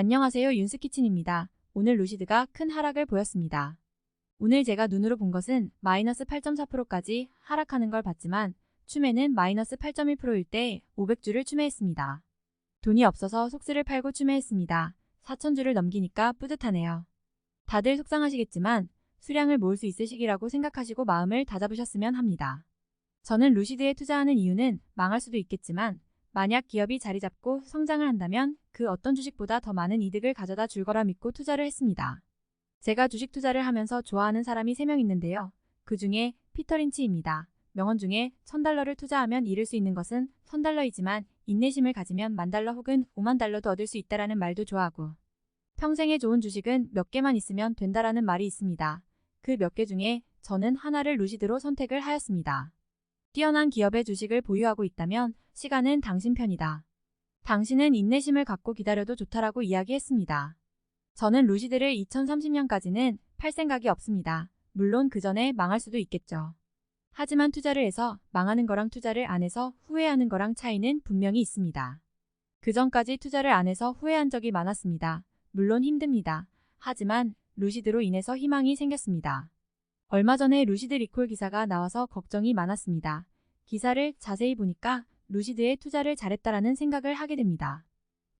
안녕하세요 윤스키친입니다. 오늘 루시드가 큰 하락을 보였습니다. 오늘 제가 눈으로 본 것은 마이너스 8.4%까지 하락하는 걸 봤지만 추매는 마이너스 8.1%일 때 500주를 추매했습니다. 돈이 없어서 속스를 팔고 추매했습니다. 4천주를 넘기니까 뿌듯하네요. 다들 속상하시겠지만 수량을 모을 수 있을 시기라고 생각하시고 마음을 다잡으셨으면 합니다. 저는 루시드에 투자하는 이유는 망할 수도 있겠지만 만약 기업이 자리 잡고 성장을 한다면 그 어떤 주식보다 더 많은 이득을 가져다 줄 거라 믿고 투자를 했습니다. 제가 주식 투자를 하면서 좋아하는 사람이 3명 있는데요. 그 중에 피터 린치입니다. 명언 중에 1000달러를 투자하면 잃을 수 있는 것은 1000달러이지만 인내심을 가지면 만달러 혹은 5만 달러도 얻을 수 있다라는 말도 좋아하고 평생에 좋은 주식은 몇 개만 있으면 된다라는 말이 있습니다. 그 몇 개 중에 저는 하나를 루시드로 선택을 하였습니다. 뛰어난 기업의 주식을 보유하고 있다면 시간은 당신 편이다. 당신은 인내심을 갖고 기다려도 좋다라고 이야기했습니다. 저는 루시드를 2030년까지는 팔 생각이 없습니다. 물론 그 전에 망할 수도 있겠죠. 하지만 투자를 해서 망하는 거랑 투자를 안 해서 후회하는 거랑 차이는 분명히 있습니다. 그 전까지 투자를 안 해서 후회한 적이 많았습니다. 물론 힘듭니다. 하지만 루시드로 인해서 희망이 생겼습니다. 얼마 전에 루시드 리콜 기사가 나와서 걱정이 많았습니다. 기사를 자세히 보니까 루시드에 투자를 잘했다라는 생각을 하게 됩니다.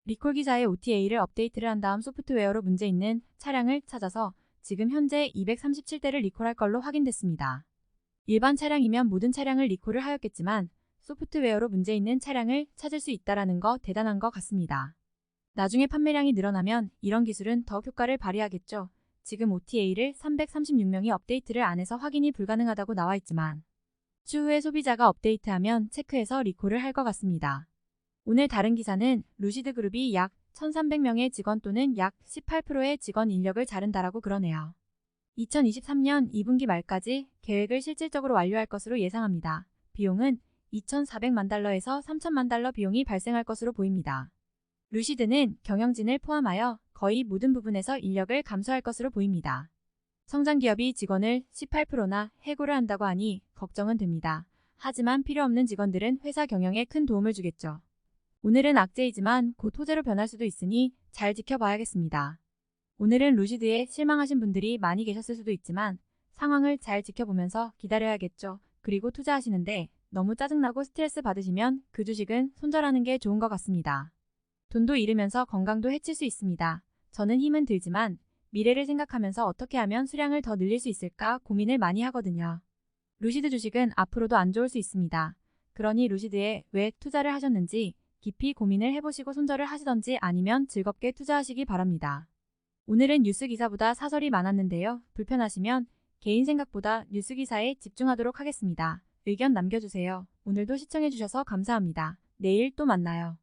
리콜 기사의 OTA를 업데이트를 한 다음 소프트웨어로 문제 있는 차량을 찾아서 지금 현재 237대를 리콜할 걸로 확인됐습니다. 일반 차량이면 모든 차량을 리콜을 하였겠지만 소프트웨어로 문제 있는 차량을 찾을 수 있다라는 거 대단한 것 같습니다. 나중에 판매량이 늘어나면 이런 기술은 더 효과를 발휘하겠죠. 지금 OTA를 336명이 업데이트를 안 해서 확인이 불가능하다고 나와 있지만 추후에 소비자가 업데이트하면 체크해서 리콜을 할 것 같습니다. 오늘 다른 기사는 루시드 그룹이 약 1,300명의 직원 또는 약 18%의 직원 인력을 자른다라고 그러네요. 2023년 2분기 말까지 계획을 실질적으로 완료할 것으로 예상합니다. 비용은 2,400만 달러에서 3천만 달러 비용이 발생할 것으로 보입니다. 루시드는 경영진을 포함하여 거의 모든 부분에서 인력을 감소할 것으로 보입니다. 성장 기업이 직원을 18%나 해고를 한다고 하니 걱정은 됩니다. 하지만 필요 없는 직원들은 회사 경영에 큰 도움을 주겠죠. 오늘은 악재이지만 곧 호재로 변할 수도 있으니 잘 지켜봐야겠습니다. 오늘은 루시드에 실망하신 분들이 많이 계셨을 수도 있지만 상황을 잘 지켜보면서 기다려야겠죠. 그리고 투자하시는데 너무 짜증나고 스트레스 받으시면 그 주식은 손절하는 게 좋은 것 같습니다. 돈도 잃으면서 건강도 해칠 수 있습니다. 저는 힘은 들지만 미래를 생각하면서 어떻게 하면 수량을 더 늘릴 수 있을까 고민을 많이 하거든요. 루시드 주식은 앞으로도 안 좋을 수 있습니다. 그러니 루시드에 왜 투자를 하셨는지 깊이 고민을 해보시고 손절을 하시던지 아니면 즐겁게 투자하시기 바랍니다. 오늘은 뉴스 기사보다 사설이 많았는데요. 불편하시면 개인 생각보다 뉴스 기사에 집중하도록 하겠습니다. 의견 남겨주세요. 오늘도 시청해주셔서 감사합니다. 내일 또 만나요.